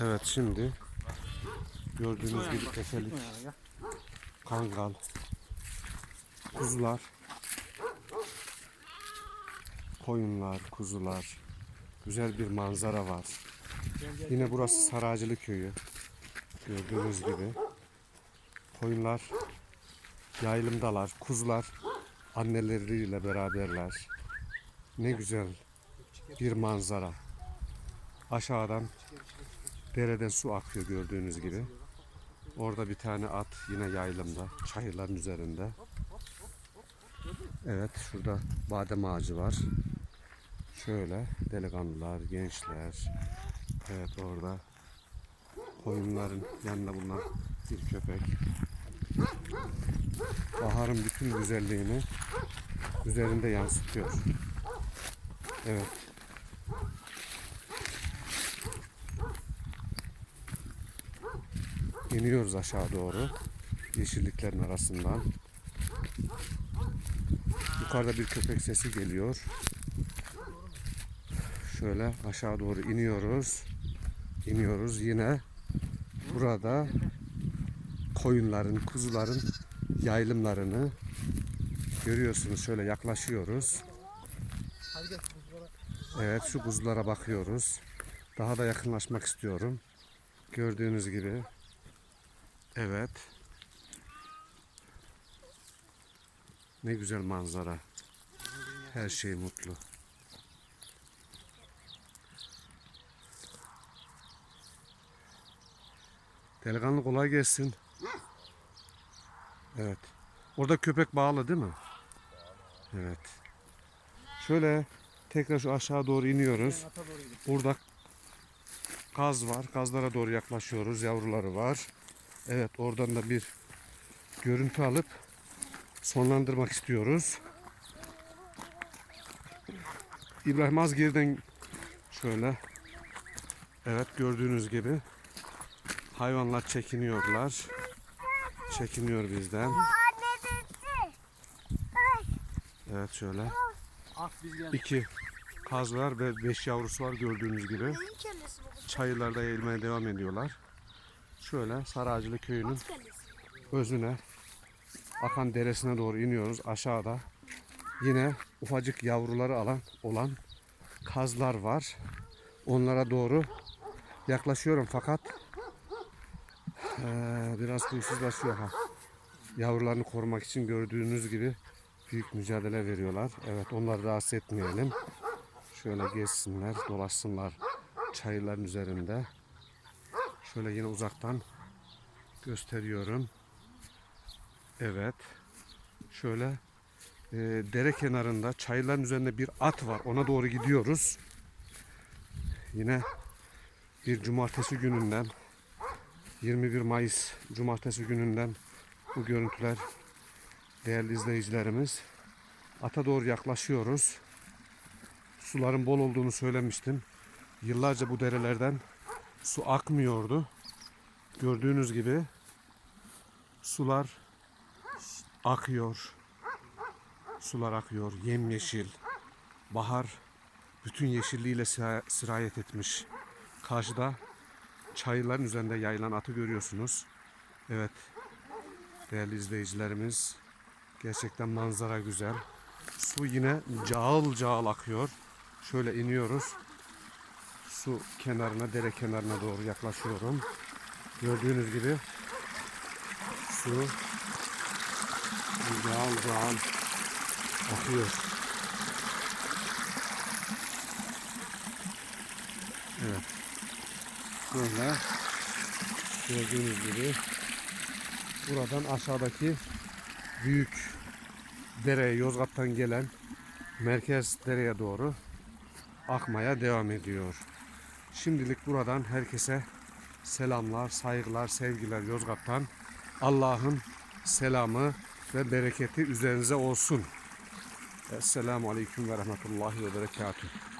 Evet şimdi gördüğünüz gibi tefelik, kangal, kuzular, koyunlar, kuzular. Güzel bir manzara var. Yine burası Saracılı köyü. Gördüğünüz gibi. Koyunlar yaylımdalar. Kuzular anneleriyle beraberler. Ne güzel bir manzara. Aşağıdan dereden su akıyor gördüğünüz gibi. Orada bir tane at yine yaylımda. Çayırların üzerinde. Evet şurada badem ağacı var. Şöyle delikanlılar, gençler. Evet orada koyunların yanında bulunan bir köpek. Baharın bütün güzelliğini üzerinde yansıtıyor. Evet. İniyoruz aşağı doğru. Yeşilliklerin arasından. Yukarıda bir köpek sesi geliyor. Şöyle aşağı doğru iniyoruz. İniyoruz yine. Burada koyunların, kuzuların yaylımlarını görüyorsunuz. Şöyle yaklaşıyoruz. Evet şu kuzulara bakıyoruz. Daha da yakınlaşmak istiyorum. Gördüğünüz gibi. Evet. Ne güzel manzara. Her şey mutlu. Delikanlı kolay gelsin. Evet. Orada köpek bağlı değil mi? Evet. Şöyle tekrar şu aşağı doğru iniyoruz. Burada kaz var. Kazlara doğru yaklaşıyoruz. Yavruları var. Evet oradan da bir görüntü alıp sonlandırmak istiyoruz. İbrahim az geriden şöyle evet gördüğünüz gibi hayvanlar çekiniyorlar. Çekiniyor bizden. Evet şöyle biz geldik. iki kaz var ve beş yavrusu var gördüğünüz gibi. Çayırlarda eğilmeye devam ediyorlar. Şöyle Saracılı köyünün özüne akan deresine doğru iniyoruz aşağıda. Yine ufacık yavruları alan olan kazlar var. Onlara doğru yaklaşıyorum fakat eee, biraz huysuzlaşıyor ha. Yavrularını korumak için gördüğünüz gibi büyük mücadele veriyorlar. Evet onları rahatsız etmeyelim. Şöyle gezsinler, dolaşsınlar çayırların üzerinde. Şöyle yine uzaktan gösteriyorum. Evet. Şöyle e, dere kenarında çayırların üzerinde bir at var. Ona doğru gidiyoruz. Yine bir cumartesi gününden 21 Mayıs cumartesi gününden bu görüntüler değerli izleyicilerimiz. Ata doğru yaklaşıyoruz. Suların bol olduğunu söylemiştim. Yıllarca bu derelerden su akmıyordu. Gördüğünüz gibi sular akıyor. Sular akıyor. Yemyeşil. Bahar bütün yeşilliğiyle sira- sirayet etmiş. Karşıda çayırların üzerinde yayılan atı görüyorsunuz. Evet. Değerli izleyicilerimiz gerçekten manzara güzel. Su yine cağıl cağıl akıyor. Şöyle iniyoruz. Su kenarına, dere kenarına doğru yaklaşıyorum. Gördüğünüz gibi su Yağıl yağıl akıyor. Evet. Böyle gördüğünüz gibi buradan aşağıdaki büyük dereye Yozgat'tan gelen merkez dereye doğru akmaya devam ediyor. Şimdilik buradan herkese selamlar, saygılar, sevgiler Yozgat'tan. Allah'ın selamı ve bereketi üzerinize olsun. Esselamu Aleyküm ve Rahmetullahi ve Berekatuhu.